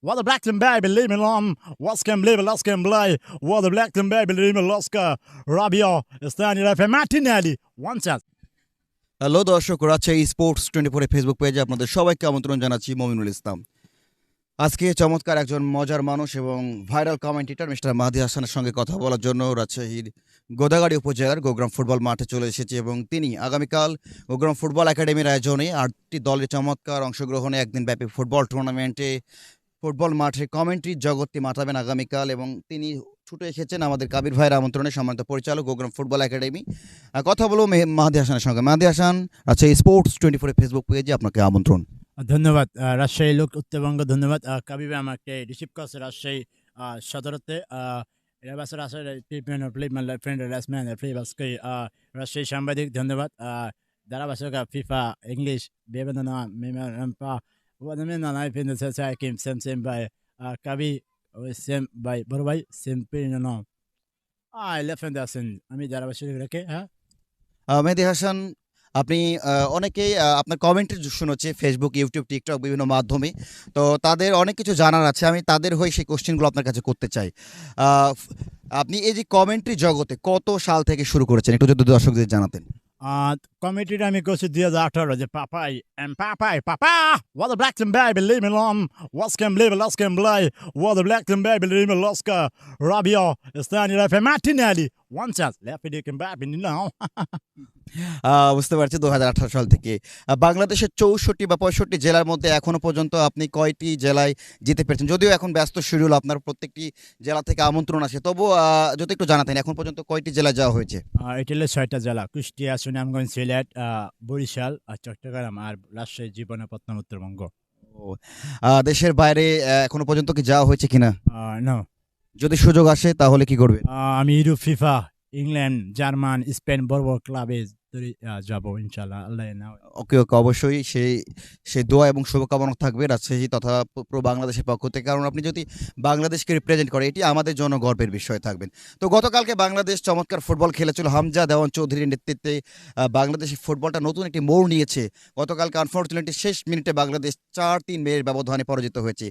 What the black and baby leave me alone. What's can believe lost can play. What the black and baby leave me lost. Rabio there for Martinelli. One chance. Hello দর্শক, Rajshahi sports twenty ফোরের Facebook পেজে আপনাদের সবাইকে আমন্ত্রণ জানাচ্ছি মমিনুল ইসলাম আজকে চমৎকার একজন মজার মানুষ এবং ভাইরাল কমেন্টেটর মিস্টার মাহাদি হাসানের সঙ্গে কথা বলার জন্য রাজশাহীর গোদাগাড়ি উপজেলার গোগ্রাম ফুটবল মাঠে চলে এসেছে এবং তিনি আগামীকাল গোগ্রাম ফুটবল একাডেমির আয়োজনে আটটি দলের চমৎকার অংশগ্রহণে একদিন ব্যাপী ফুটবল টুর্নামেন্টে ফুটবল মাঠে কমেন্ট্রি জগৎটি মাতাবেন আগামীকাল এবং তিনি ছুটে এসেছেন আমাদের কাবির ভাইয়ের আমন্ত্রণে সম্মানিত পরিচালক গোগ্রাম ফুটবল একাডেমি। কথা বলব মেহ- মাহাদি হাসানের সঙ্গে। মাহাদি হাসান আচ্ছা স্পোর্টস টোয়েন্টি ফোরের ফেসবুক পেজে আপনাকে আমন্ত্রণ। ধন্যবাদ। রাজশাহী লোক উত্তরবঙ্গ ধন্যবাদ। কাবিবে আমাকে রিসিভ করছে রাজশাহী সদরতে। প্লিপ আজকে রাজশাহী সাংবাদিক, ধন্যবাদ। ধারাবাসক ফিফা, ইংলিশ বিভিন্ন মেম্পা সেম সেম বাই কাবি সেম বাই বড় ভাই সেম পিন নো আই লেফেন দাসেন আমি রেখে হ্যাঁ মেহেদি হাসান আপনি অনেকেই আপনার কমেন্ট শুনেছে ফেসবুক ইউটিউব টিকটক বিভিন্ন মাধ্যমে। তো তাদের অনেক কিছু জানার আছে আমি তাদের হয়ে সেই কোশ্চেনগুলো আপনার কাছে করতে চাই। আপনি এই যে কমেন্ট্রি জগতে কত সাল থেকে শুরু করেছেন? একটু যদি দর্শকদের জানাতেন। কমিটিটা আমি করছি দুই হাজার আঠারো যে পাপাই এম পাপাই পাপা the black and baby leave me alone. What's can believe lost can play what the black and baby leave me lost Rabio is standing there for Martinelli. One chance left it can baby now. আহ, বুঝতে পারছি দু হাজার আঠারো সাল থেকে। বাংলাদেশের চৌষট্টি বা পঁয়ষট্টি জেলার মধ্যে এখনও পর্যন্ত আপনি কয়টি জেলায় যেতে পেরেছেন? যদিও এখন ব্যস্ত শিডিউল আপনার প্রত্যেকটি জেলা থেকে আমন্ত্রণ আসে। তবু যদি একটু জানাতেন এখন পর্যন্ত কয়টি জেলায় যাওয়া হয়েছে? এটা ছয়টা জেলা কুষ্টিয়া সুনামগঞ্জ সিলেট বরিশাল আর চট্টগ্রাম আর রাজশাহী জীবনপত্তন উত্তরবঙ্গ দেশের বাইরে এখনও পর্যন্ত কি যাওয়া হয়েছে কিনা? না যদি সুযোগ আসে তাহলে কি করবে? আমি Europe FIFA England German Spain বড় বড় ক্লাবে যাব ইনশাল্লাহ আল্লাহ না ওকে ওকে অবশ্যই সেই সেই দোয়া এবং শুভকামনা থাকবে রাজশাহী তথা পুরো বাংলাদেশের পক্ষ থেকে। কারণ আপনি যদি বাংলাদেশকে রিপ্রেজেন্ট করে এটি আমাদের জন্য গর্বের বিষয় থাকবেন তো গতকালকে বাংলাদেশ চমৎকার ফুটবল খেলেছিল। হামজা দেওয়ান চৌধুরীর নেতৃত্বে বাংলাদেশের ফুটবলটা নতুন একটি মোড় নিয়েছে। গতকালকে আনফর্চুনেটলি শেষ মিনিটে বাংলাদেশ চার তিন মেয়ের ব্যবধানে পরাজিত হয়েছে।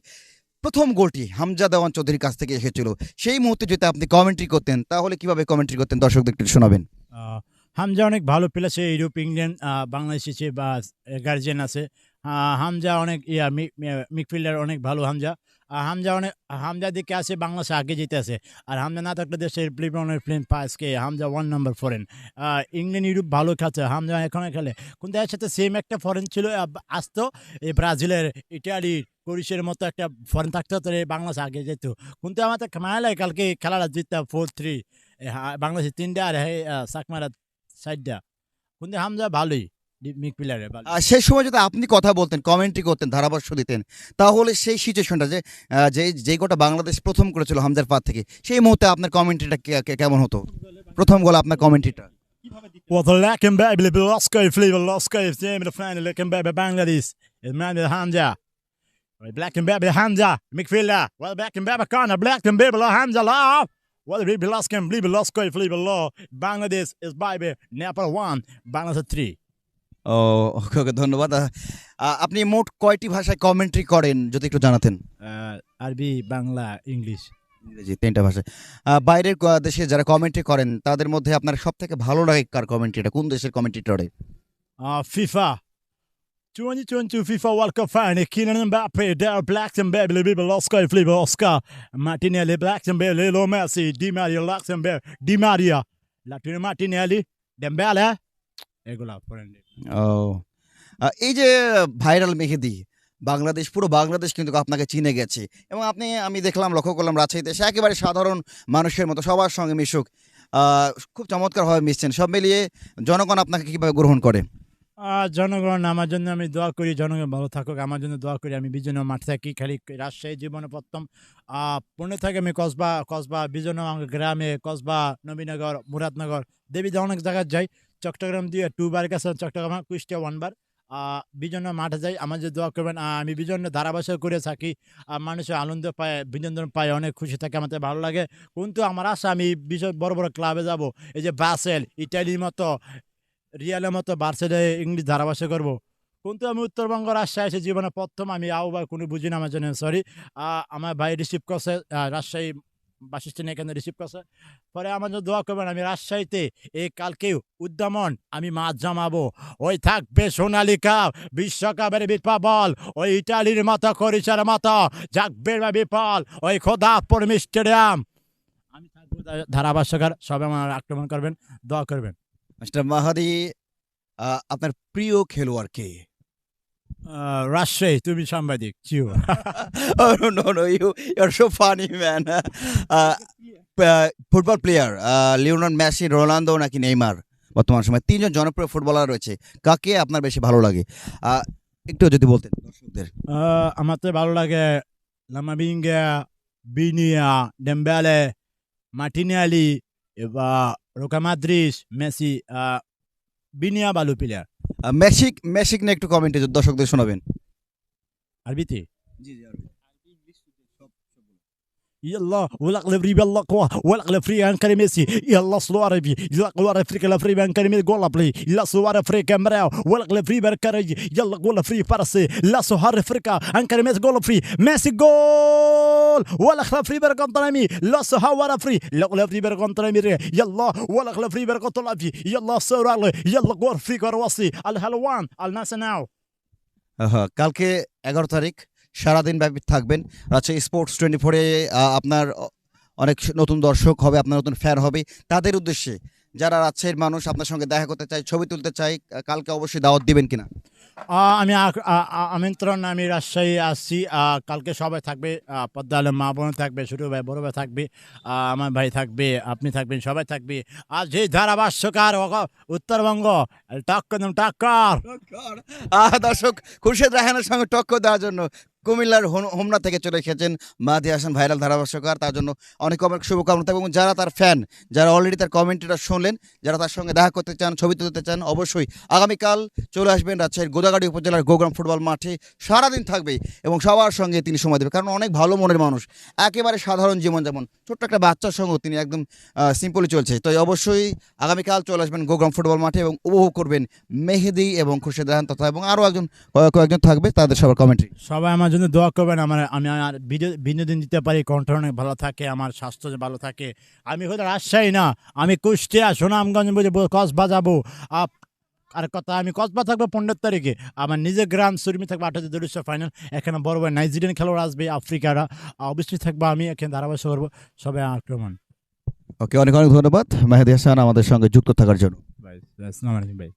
প্রথম গোলটি হামজা দেওয়ান চৌধুরীর কাছ থেকে এসেছিল। সেই মুহূর্তে যদি আপনি কমেন্ট্রি করতেন তাহলে কীভাবে কমেন্ট্রি করতেন? দর্শকদের একটু শোনাবেন। হামজা অনেক ভালো প্লেয়ার ইউরোপ, ইংল্যান্ড বাংলাদেশ আছে বা গার্জিয়ান আছে। হামজা অনেক, ইয়া মিডফিল্ডার অনেক ভালো হামজা। আর হামজা অনেক, হামজা দিকে আছে, বাংলাদেশে আগে যেতে আছে। আর হামজা না থাকলে দেশের প্লেয়ার ফিল্ম পাসকে Hamza one number foreign England, Europe ভালো খেলছে, হামজা এখন খেলে। কিন্তু এর সাথে সেম একটা ফরেন ছিল আসতো এই ব্রাজিলের ইটালি, ক্রোয়েশিয়ার মতো একটা ফরেন থাকতো, তো এই বাংলাদেশ আগে যেত। কিন্তু আমাদের মায়ালাই কালকে খেলাটা জিততাম ফোর থ্রি বাংলাদেশের তিনটা, আর সাকমারা সাইডটা। কিন্তু হামজা ভালোই মিক ভালো। আর সেই সময় যদি আপনি কথা বলতেন কমেন্ট্রি করতেন ধারাভাষ্য দিতেন তাহলে সেই সিচুয়েশনটা যে যে যে গোটা বাংলাদেশ প্রথম করেছিল হামজার পাত থেকে সেই মুহূর্তে আপনার কমেন্ট্রিটা কেমন হতো? প্রথম গোল আপনার কমেন্ট্রিটা। The lacking baby, the Losko, flavor Losko, if they the final looking baby Bangladesh, is man with Hamza. Black and baby Hamza, midfielder. Well, and baby corner, black and baby Hamza law. Bangladesh is baby Nepal one, Bangladesh three. ও ওকে ওকে ধন্যবাদ আপনি মোট কয়টি ভাষায় commentary করেন যদি একটু জানাতেন Uh, Arabi, Bangla, English. ইংরেজি তিনটা ভাষায় বাইরের দেশে যারা কমেন্ট্রি করেন তাদের মধ্যে আপনার সব থেকে ভালো লাগে কার কমেন্ট্রিটা কোন দেশের কমেন্ট্রিটরে Uh, FIFA. 2022 FIFA World Cup final. Kylian Mbappe, Daryl baby, Baby Oscar, Flavor Oscar, Martinelli, Blackson, baby, Lilo Messi, Di Maria, Luxembourg, Di Maria, Latino Martinelli, Dembele. এগুলা ও এই যে ভাইরাল মেহেদি বাংলাদেশ পুরো বাংলাদেশ কিন্তু আপনাকে চিনে গেছে এবং আপনি আমি দেখলাম লক্ষ্য করলাম রাজশাহীতে সে একেবারে সাধারণ মানুষের মতো সবার সঙ্গে মিশুক খুব চমৎকারভাবে মিশছেন সব মিলিয়ে জনগণ আপনাকে কীভাবে গ্রহণ করে জনগণ, আমার জন্য আমি দোয়া করি, জনগণ ভালো থাকুক, আমার জন্য দোয়া করি। আমি বিজন্য মাঠ থাকি খালি, রাজশাহী জীবনে প্রথম পুনে থেকে আমি কসবা কসবা বিজন্য গ্রামে, কসবা নবীনগর, মুরাদনগর, দেবীতে অনেক জায়গায় যাই। চট্টগ্রাম দিয়ে টুবার গেছে চট্টগ্রাম, কুষ্টিয়া ওয়ানবার বিজন্য মাঠে যাই, আমার যে দোয়া করবেন আমি বিজন্য ধারাবাহিক করে থাকি। মানুষের আনন্দ পায়, বিনোদন পায়, অনেক খুশি থাকে আমাদের ভালো লাগে। কিন্তু আমার আশা, আমি বিজয় বড় বড় ক্লাবে যাব। এই যে বাসেল ইটালির মতো রিয়ালের মতো বার্সেলে ইংলিশ ধারাভাষ্য করব। কিন্তু আমি উত্তরবঙ্গ রাজশাহী এসে জীবনে প্রথম, আমি আও বা কোনো বুঝি না আমার জন্য সরি আমার ভাই রিসিভ করছে রাজশাহী বাসস্ট্যান্ড এখানে রিসিভ করছে। পরে আমার জন্য দোয়া করবেন, আমি রাজশাহীতে এই কালকে উদ্যামন আমি মাছ জমাবো। ওই থাকবে সোনালিকা বিশ্বকাপের বিপাবল ওই ইটালির মতো করিচার মতো, জাগবে বা বিপল ওই খোদাপুর স্টেডিয়াম আমি থাকব ধারাভাষ্যকার, সবাই আমার আক্রমণ করবেন, দোয়া করবেন। মিস্টার মাহাদি আপনার প্রিয় খেলোয়াড় কে? রাজশাহী তুমি সাংবাদিক. Uh, uh, football player Leonard Messi Ronaldo নাকি নেইমার বর্তমান সময় তিনজন জনপ্রিয় ফুটবলার রয়েছে। কাকে আপনার বেশি ভালো লাগে? একটু যদি বলতেন দর্শকদের। আমার তো ভালো লাগে লামাবিঙ্গা বিনিয়া ডেম্বেলে মার্টিনিয়ালি এবার রোকামাদ্রিস মেসি বিনিয়া বালু প্লেয়ার মেসিক মেসিক নিয়ে একটু কমেন্টে দর্শকদের শোনাবেন। আরবিতে يلا والاقلب ريبي الله قوة. والاقلب فري ان كريميسي يلا صلوا ربي يلا قوا افريكا لا فري ان كريمي قول بلي. يلا صلوا افريكا مراو والاقلب فري بركري يلا قول فري بارسي لا صهر افريكا ان كريميس قولا فري. ميسي جول. والاقلب فري بركون طرامي لا صهر فري. الاقلب فري بركون طرامي يلا والاقلب فري بركون طلافي يلا صورالي يلا قول افريكا رواسي الهلوان الناس ناو. أها كالكي 11 تاريخ সারাদিন ব্যাপী থাকবেন। রাজশাহী স্পোর্টস টোয়েন্টি ফোরে আপনার অনেক নতুন দর্শক হবে আপনার নতুন ফ্যান হবে। তাদের উদ্দেশ্যে যারা রাজশাহীর মানুষ আপনার সঙ্গে দেখা করতে চায় ছবি তুলতে চাই কালকে অবশ্যই দাওয়াত দিবেন কিনা? আমি আমন্ত্রণ আমি রাজশাহী আসছি। কালকে সবাই থাকবে আহ, পদ্মা আলম মা বোন থাকবে ছোটো ভাই বড় ভাই থাকবে আমার ভাই থাকবে আপনি থাকবেন সবাই থাকবে। আর যে ধারাভাষ্যকার উত্তরবঙ্গ টাক্কর টাক্কর। দর্শক খুরশেদ রাহানের সঙ্গে টক্কর দেওয়ার জন্য কুমিল্লার হোম- হোমনা থেকে চলে এসেছেন মাহাদি হাসান, ভাইরাল ধারাভাষ্যকার। তার জন্য অনেক অনেক শুভকামনা। এবং যারা তার ফ্যান যারা অলরেডি তার কমেন্টটা শুনলেন, যারা তার সঙ্গে দেখা করতে চান, ছবি তুলতে চান, অবশ্যই আগামীকাল চলে আসবেন রাজশাহীর গোদাগাড়ি উপজেলার গোগ্রাম ফুটবল মাঠে। সারাদিন থাকবে এবং সবার সঙ্গে তিনি সময় দেবে কারণ অনেক ভালো মনের মানুষ, একেবারে সাধারণ জীবনযাপন। ছোট্ট একটা বাচ্চার সঙ্গেও তিনি একদম সিম্পলি চলছে। তো অবশ্যই আগামীকাল চলে আসবেন গোগ্রাম ফুটবল মাঠে এবং উপভোগ করবেন মেহেদি এবং খুরশেদ রাহান তথা এবং আরও একজন কয়েকজন থাকবে তাদের সবার কমেন্ট্রি সবাই আমার জন্য দোয়া করবেন আমার আমি আর বিনো- বিনোদন দিতে পারি কণ্ঠ অনেক ভালো থাকে আমার স্বাস্থ্য ভালো থাকে। আমি হয়তো রাজশাহী না আমি কুষ্টিয়া সুনামগঞ্জ বুঝে কস বাজাবো আপ আর কথা আমি কসবা থাকব পনেরো তারিখে। আমার নিজের গ্রাম সুরমি থাকব আঠারো দুশো ফাইনাল এখানে বড় বড় নাইজেরিয়ান খেলোয়াড় আসবে আফ্রিকারা অবশ্যই থাকব আমি এখানে ধারাবাহিক করব সবাই আক্রমণ। ওকে অনেক অনেক ধন্যবাদ। মেহেদি হাসান আমাদের সঙ্গে যুক্ত থাকার জন্য। ভাই আসসালামু আলাইকুম ভাই।